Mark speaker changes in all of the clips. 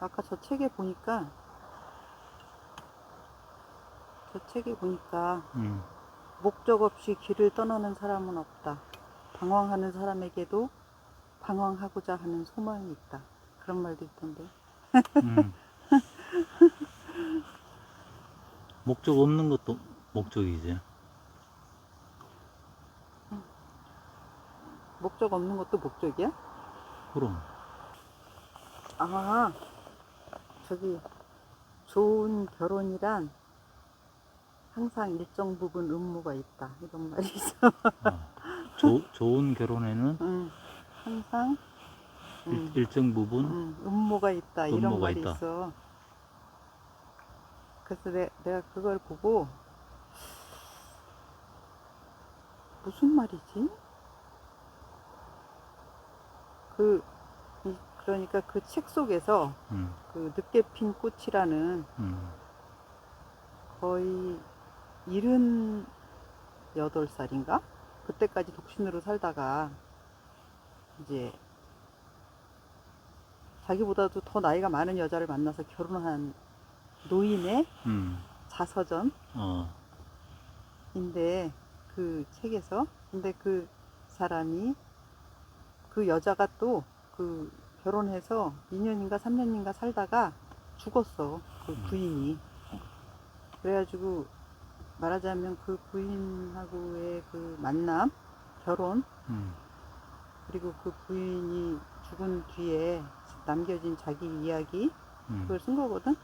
Speaker 1: 아까 저 책에 보니까 저 책에 보니까
Speaker 2: 음.
Speaker 1: 목적 없이 길을 떠나는 사람은 없다. 방황하는 사람에게도 방황하고자 하는 소망이 있다. 그런 말도 있던데.
Speaker 2: 음. 목적 없는 것도 목적이지.
Speaker 1: 목적 없는 것도 목적이야?
Speaker 2: 그럼.
Speaker 1: 아, 저기 좋은 결혼이란 항상 일정 부분 음모가 있다. 이런 말이 있어.
Speaker 2: 어. 조, 좋은 결혼에는
Speaker 1: 응, 항상 응,
Speaker 2: 일, 일정 부분
Speaker 1: 응, 음모가 있다. 이런
Speaker 2: 음모가
Speaker 1: 말이
Speaker 2: 있다.
Speaker 1: 있어. 그래서 내, 내가 그걸 보고 무슨 말이지? 그 이- 그러니까 그 책 속에서
Speaker 2: 음,
Speaker 1: 그 늦게 핀 꽃이라는
Speaker 2: 음,
Speaker 1: 거의 78살인가? 그때까지 독신으로 살다가 이제 자기보다도 더 나이가 많은 여자를 만나서 결혼한 노인의
Speaker 2: 음,
Speaker 1: 자서전인데
Speaker 2: 어,
Speaker 1: 그 책에서? 근데 그 사람이 그 여자가 또그 결혼해서 2년인가 3년인가 살다가 죽었어 그 부인이. 그래가지고 말하자면 그 부인하고의 그 만남 결혼
Speaker 2: 음,
Speaker 1: 그리고 그 부인이 죽은 뒤에 남겨진 자기 이야기
Speaker 2: 음,
Speaker 1: 그걸 쓴 거거든?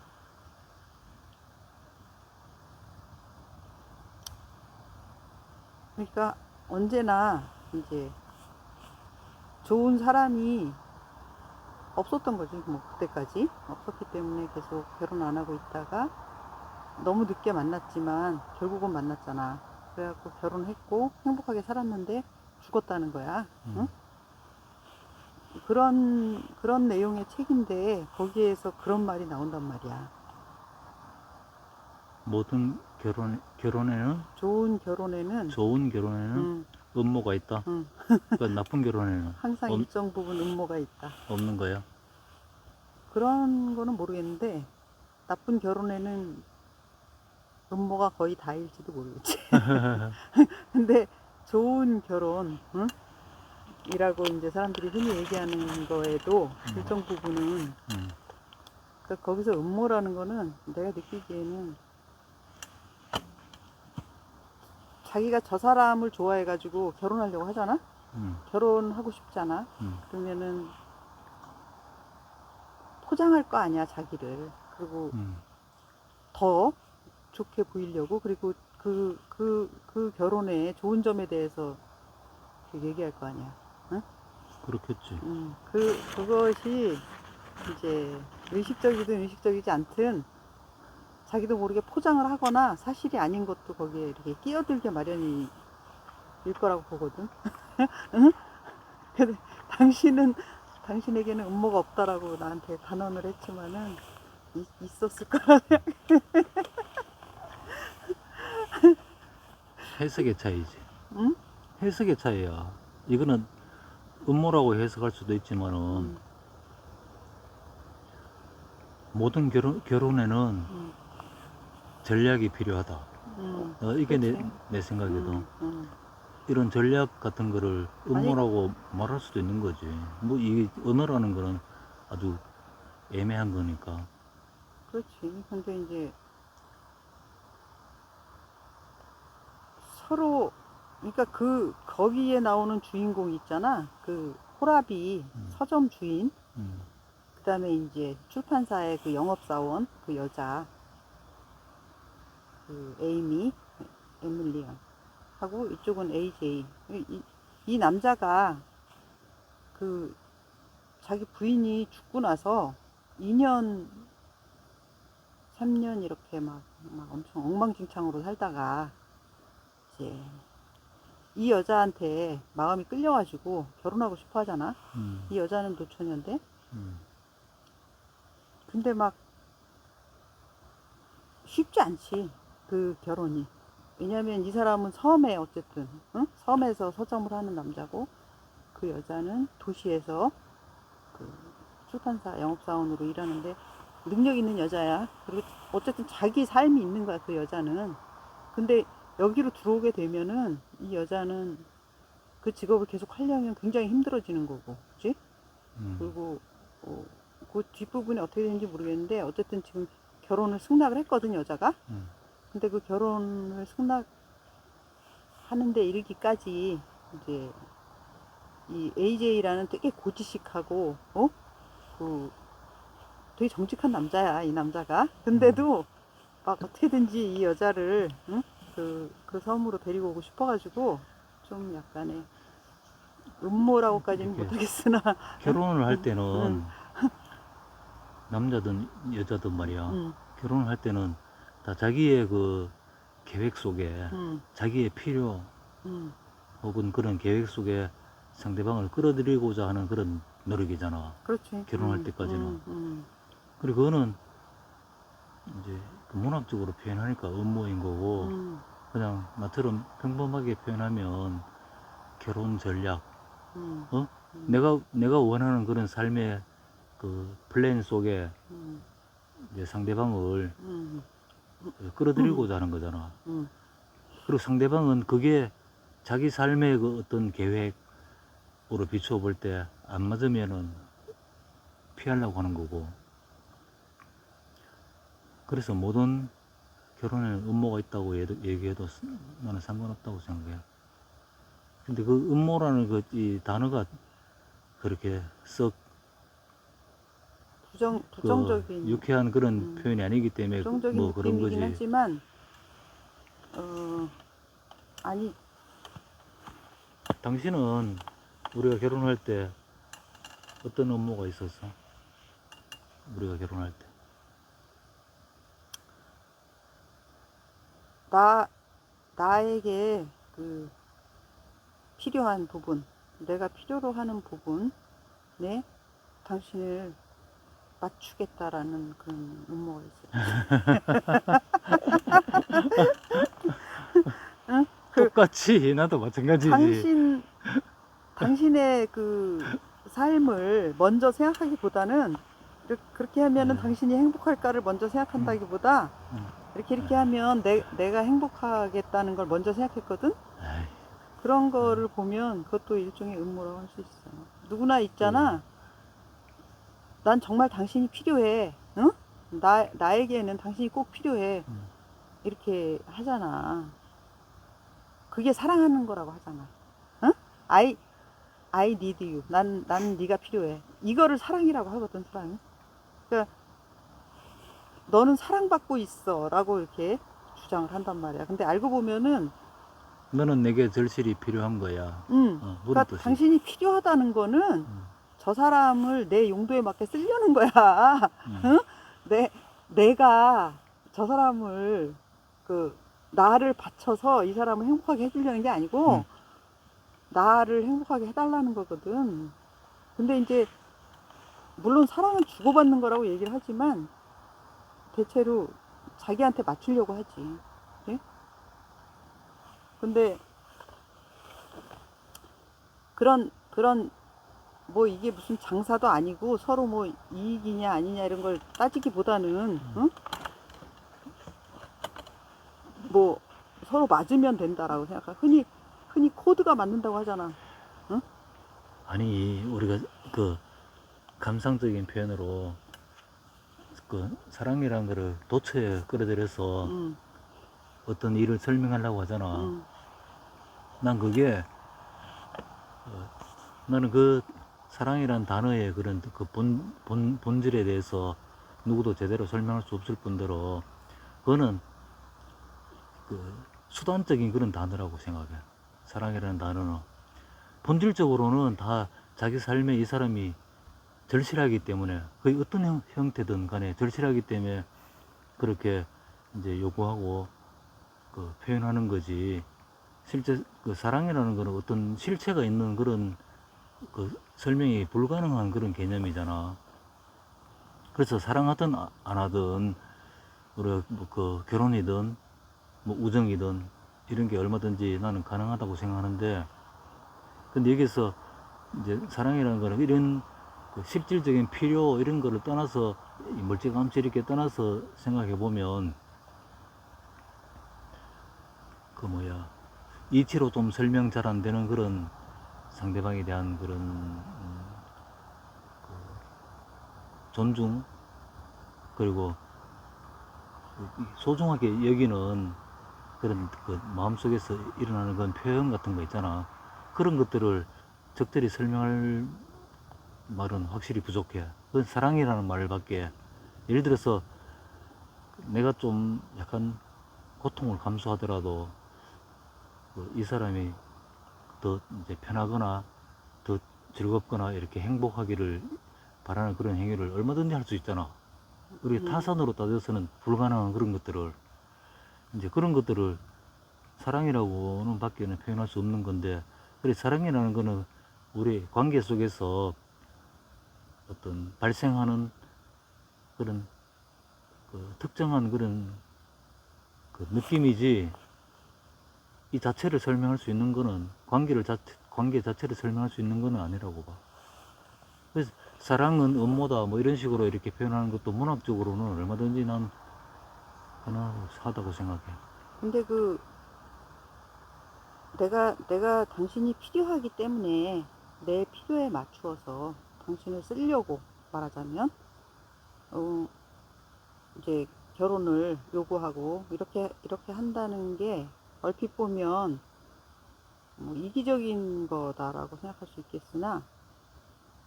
Speaker 1: 그러니까 언제나 이제 좋은 사람이 없었던 거지 뭐 그때까지. 없었기 때문에 계속 결혼 안 하고 있다가 너무 늦게 만났지만 결국은 만났잖아. 그래갖고 결혼했고 행복하게 살았는데 죽었다는 거야.
Speaker 2: 음.
Speaker 1: 응? 그런 그런 내용의 책인데 거기에서 그런 말이 나온단 말이야.
Speaker 2: 모든 결혼 결혼에는?
Speaker 1: 좋은 결혼에는
Speaker 2: 좋은 결혼에는?
Speaker 1: 음,
Speaker 2: 음모가 있다.
Speaker 1: 음,
Speaker 2: 그 나쁜 결혼에는
Speaker 1: 항상
Speaker 2: 없-
Speaker 1: 일정 부분 음모가 있다
Speaker 2: 없는 거야.
Speaker 1: 그런 거는 모르겠는데 나쁜 결혼에는 음모가 거의 다일지도 모르겠지. 근데 좋은 결혼, 응? 이라고 이제 사람들이 흔히 얘기하는 거에도
Speaker 2: 음.
Speaker 1: 일정 부분은
Speaker 2: 음,
Speaker 1: 그러니까 거기서 음모라는 거는 내가 느끼기에는 자기가 저 사람을 좋아해가지고 결혼하려고 하잖아?
Speaker 2: 음,
Speaker 1: 결혼하고 싶잖아?
Speaker 2: 음,
Speaker 1: 그러면은 포장할 거 아니야 자기를. 그리고
Speaker 2: 음,
Speaker 1: 더 좋게 보이려고? 그리고 그 그 그 결혼의 좋은 점에 대해서 얘기할 거 아니야.
Speaker 2: 그렇겠지.
Speaker 1: 음, 그 그것이 이제 의식적이든 의식적이지 않든 자기도 모르게 포장을 하거나 사실이 아닌 것도 거기에 이렇게 끼어들게 마련이 일 거라고 보거든. 응? 근데 당신은 당신에게는 음모가 없다라고 나한테 단언을 했지만은 이- 있었을 거라.
Speaker 2: 해석의 차이지.
Speaker 1: 응?
Speaker 2: 해석의 차이야. 이거는 음모라고 해석할 수도 있지만은
Speaker 1: 음,
Speaker 2: 모든 결혼 결혼에는
Speaker 1: 음,
Speaker 2: 전략이 필요하다.
Speaker 1: 음,
Speaker 2: 어, 이게 내,
Speaker 1: 그치.
Speaker 2: 내 생각에도
Speaker 1: 음, 음.
Speaker 2: 이런 전략 같은 거를 음모라고 말할 수도 있는 거지. 뭐 이 언어라는 거는 아주 애매한 거니까.
Speaker 1: 그렇지. 근데 이제 서로 그러니까 그 거기에 나오는 주인공 있잖아. 그 호라비
Speaker 2: 음.
Speaker 1: 서점 주인.
Speaker 2: 음,
Speaker 1: 그다음에 이제 출판사의 그 영업 사원 그 여자 그 에이미 에밀리언 하고 이쪽은 AJ 이, 이- 이 남자가 그 자기 부인이 죽고 나서 2년 3년 이렇게 막, 막 엄청 엉망진창으로 살다가 이제 이 여자한테 마음이 끌려가지고 결혼하고 싶어 하잖아.
Speaker 2: 음,
Speaker 1: 이 여자는 노처녀인데?
Speaker 2: 음,
Speaker 1: 근데 막 쉽지 않지 그 결혼이 왜냐면 이 사람은 섬에 어쨌든 응? 섬에서 서점을 하는 남자고 그 여자는 도시에서 그 출판사 영업사원으로 일하는데 능력 있는 여자야. 그리고 어쨌든 자기 삶이 있는 거야 그 여자는. 근데 여기로 들어오게 되면은 이 여자는 그 직업을 계속 하려면 굉장히 힘들어지는 거고, 그렇지?
Speaker 2: 음.
Speaker 1: 그리고 어, 그 뒷부분이 어떻게 되는지 모르겠는데 어쨌든 지금 결혼을 승낙을 했거든 여자가.
Speaker 2: 음.
Speaker 1: 근데 그 결혼을 승낙하는데 이르기까지 이제 이 AJ라는 되게 고지식하고 어 그 되게 정직한 남자야 이 남자가. 근데도 막 어떻게든지 이 여자를 응? 그, 그 섬으로 데리고 오고 싶어가지고 좀 약간의 음모라고까지는 못하겠으나
Speaker 2: 결혼을 할 때는
Speaker 1: 음.
Speaker 2: 남자든 여자든 말이야.
Speaker 1: 음,
Speaker 2: 결혼을 할 때는 다 자기의 그 계획 속에
Speaker 1: 음,
Speaker 2: 자기의 필요
Speaker 1: 음,
Speaker 2: 혹은 그런 계획 속에 상대방을 끌어들이고자 하는 그런 노력이잖아.
Speaker 1: 그렇지.
Speaker 2: 결혼할
Speaker 1: 음,
Speaker 2: 때까지는.
Speaker 1: 음, 음,
Speaker 2: 그리고 그거는 이제 그 문학적으로 표현하니까 음모인 거고
Speaker 1: 음,
Speaker 2: 그냥 나처럼 평범하게 표현하면 결혼 전략
Speaker 1: 음,
Speaker 2: 어?
Speaker 1: 음,
Speaker 2: 내가 내가 원하는 그런 삶의 그 플랜 속에
Speaker 1: 음,
Speaker 2: 이제 상대방을
Speaker 1: 음,
Speaker 2: 끌어들이고자 하는 거잖아.
Speaker 1: 음.
Speaker 2: 그리고 상대방은 그게 자기 삶의 그 어떤 계획으로 비추어 볼 때 안 맞으면은 피하려고 하는 거고. 그래서 모든 결혼에 음모가 있다고 얘기해도 나는 상관없다고 생각해. 근데 그 음모라는 그 이 단어가 그렇게 썩
Speaker 1: 부정
Speaker 2: 그
Speaker 1: 부정적인
Speaker 2: 유쾌한 그런
Speaker 1: 음.
Speaker 2: 표현이 아니기 때문에
Speaker 1: 부정적인
Speaker 2: 뭐 그런
Speaker 1: 느낌이긴
Speaker 2: 거지.
Speaker 1: 하지만 어 아니
Speaker 2: 당신은 우리가 결혼할 때 어떤 업무가 있었어? 우리가 결혼할 때.
Speaker 1: 나 나에게 그 필요한 부분 내가 필요로 하는 부분에 당신을 맞추겠다라는 그런 음모가 있어요. 그-
Speaker 2: 똑같이 나도 마찬가지지.
Speaker 1: 당신 당신의 그 삶을 먼저 생각하기보다는 그렇게 하면은
Speaker 2: 네.
Speaker 1: 당신이 행복할까를 먼저 생각한다기보다
Speaker 2: 음.
Speaker 1: 이렇게 이렇게 하면 내, 내가 행복하겠다는 걸 먼저 생각했거든.
Speaker 2: 아이,
Speaker 1: 그런 거를 보면 그것도 일종의 음모라고 할 수 있어. 누구나 있잖아. 난 정말 당신이 필요해. 응? 나 나에게는 당신이 꼭 필요해.
Speaker 2: 음.
Speaker 1: 이렇게 하잖아. 그게 사랑하는 거라고 하잖아. 응? I I need you. 난, 난 네가 필요해. 이거를 사랑이라고 하거든, 사랑이. 그러니까 너는 사랑받고 있어 라고 이렇게 주장을 한단 말이야. 근데 알고 보면은
Speaker 2: 너는 내게 절실히 필요한 거야.
Speaker 1: 음.
Speaker 2: 어,
Speaker 1: 그러니까
Speaker 2: 뜻이.
Speaker 1: 당신이 필요하다는 거는
Speaker 2: 음,
Speaker 1: 저 사람을 내 용도에 맞게 쓰려는 거야.
Speaker 2: 음.
Speaker 1: 응? 내 내가 저 사람을 그 나를 바쳐서 이 사람을 행복하게 해주려는 게 아니고
Speaker 2: 음.
Speaker 1: 나를 행복하게 해달라는 거거든. 근데 이제 물론 사랑은 주고받는 거라고 얘기를 하지만 대체로 자기한테 맞추려고 하지. 예? 근데 그런 그런 뭐 이게 무슨 장사도 아니고 서로 뭐 이익이냐 아니냐 이런 걸 따지기보다는 응? 뭐 서로 맞으면 된다라고 생각하. 흔히 흔히 코드가 맞는다고 하잖아.
Speaker 2: 아니 우리가 그 감상적인 표현으로 그 사랑이라는 거를 도처에 끌어들여서
Speaker 1: 음,
Speaker 2: 어떤 일을 설명하려고 하잖아.
Speaker 1: 음,
Speaker 2: 난 그게 어, 나는 그 사랑이란 단어의 그런 그 본, 본, 본질에 대해서 누구도 제대로 설명할 수 없을 뿐더러 그거는 그 수단적인 그런 단어라고 생각해. 사랑이라는 단어는 본질적으로는 다 자기 삶에 이 사람이 절실하기 때문에 그 어떤 형, 형태든 간에 절실하기 때문에 그렇게 이제 요구하고 그 표현하는 거지. 실제 그 사랑이라는 거는 어떤 실체가 있는 그런 그 설명이 불가능한 그런 개념이잖아. 그래서 사랑하든 아- 안 하든 우리가 뭐그 결혼이든 뭐 우정이든 이런 게 얼마든지 나는 가능하다고 생각하는데 근데 여기서 이제 사랑이라는 거는 이런 그 실질적인 필요 이런 거를 떠나서 이 멀찌감치 이렇게 떠나서 생각해 보면 그 뭐야 이치로 좀 설명 잘 안 되는 그런 상대방에 대한 그런 음, 그 존중 그리고 그 소중하게 여기는 그런 그 마음속에서 일어나는 그런 표현 같은 거 있잖아 그런 것들을 적절히 설명할 말은 확실히 부족해. 그건 사랑이라는 말밖에. 예를 들어서 내가 좀 약간 고통을 감수하더라도 그이 사람이 더 이제 편하거나 더 즐겁거나 이렇게 행복하기를 바라는 그런 행위를 얼마든지 할 수 있잖아. 우리
Speaker 1: 음.
Speaker 2: 타산으로 따져서는 불가능한 그런 것들을 이제 그런 것들을 사랑이라고는 밖에는 표현할 수 없는 건데 그래 사랑이라는 거는 우리 관계 속에서 어떤 발생하는 그런 그 특정한 그런 그 느낌이지 이 자체를 설명할 수 있는 거는 관계를 자체 관계 자체를 설명할 수 있는 거는 아니라고 봐. 그래서 사랑은 음모다 뭐 이런 식으로 이렇게 표현하는 것도 문학적으로는 얼마든지 난 하나 하다고 생각해.
Speaker 1: 근데 그 내가 내가 당신이 필요하기 때문에 내 필요에 맞추어서 당신을 쓰려고 말하자면 어 이제 결혼을 요구하고 이렇게 이렇게 한다는 게 얼핏 보면 뭐 이기적인 거다라고 생각할 수 있겠으나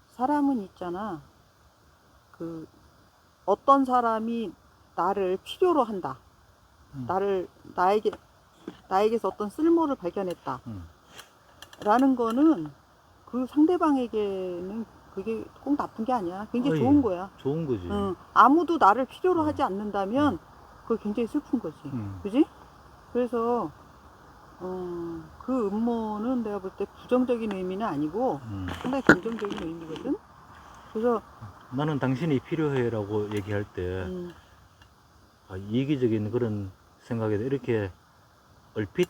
Speaker 1: 사람은 있잖아 그 어떤 사람이 나를 필요로 한다
Speaker 2: 음.
Speaker 1: 나를 나에게 나에게서 어떤 쓸모를 발견했다
Speaker 2: 음.
Speaker 1: 라는 거는 그 상대방에게는 그게 꼭 나쁜 게 아니야 굉장히
Speaker 2: 어이.
Speaker 1: 좋은 거야
Speaker 2: 좋은 거지.
Speaker 1: 응. 아무도 나를 필요로
Speaker 2: 음.
Speaker 1: 하지 않는다면 그거 굉장히 슬픈 거지
Speaker 2: 음.
Speaker 1: 그지? 그래서 어, 그 음모는 내가 볼 때 부정적인 의미는 아니고
Speaker 2: 음.
Speaker 1: 상당히 긍정적인 의미거든 그래서
Speaker 2: 나는 당신이 필요해라고 얘기할 때
Speaker 1: 음,
Speaker 2: 아, 이기적인 그런 생각에 이렇게 얼핏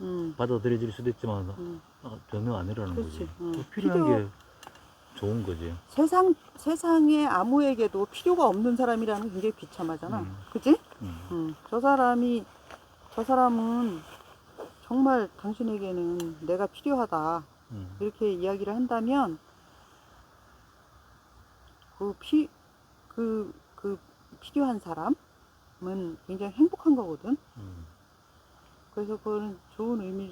Speaker 1: 음,
Speaker 2: 받아들여질 수도 있지만
Speaker 1: 음.
Speaker 2: 아, 전혀 아니라는
Speaker 1: 그렇지.
Speaker 2: 거지.
Speaker 1: 응.
Speaker 2: 그 필요한
Speaker 1: 필요-
Speaker 2: 게 좋은 거지.
Speaker 1: 세상 세상에 아무에게도 필요가 없는 사람이라는 게 굉장히 비참하잖아
Speaker 2: 음.
Speaker 1: 그지?
Speaker 2: 음.
Speaker 1: 음, 저 사람이 저 사람은 정말 당신에게는 내가 필요하다
Speaker 2: 음.
Speaker 1: 이렇게 이야기를 한다면 그 피, 그, 그 필요한 사람은 굉장히 행복한 거거든.
Speaker 2: 음.
Speaker 1: 그래서 그거는 좋은 의미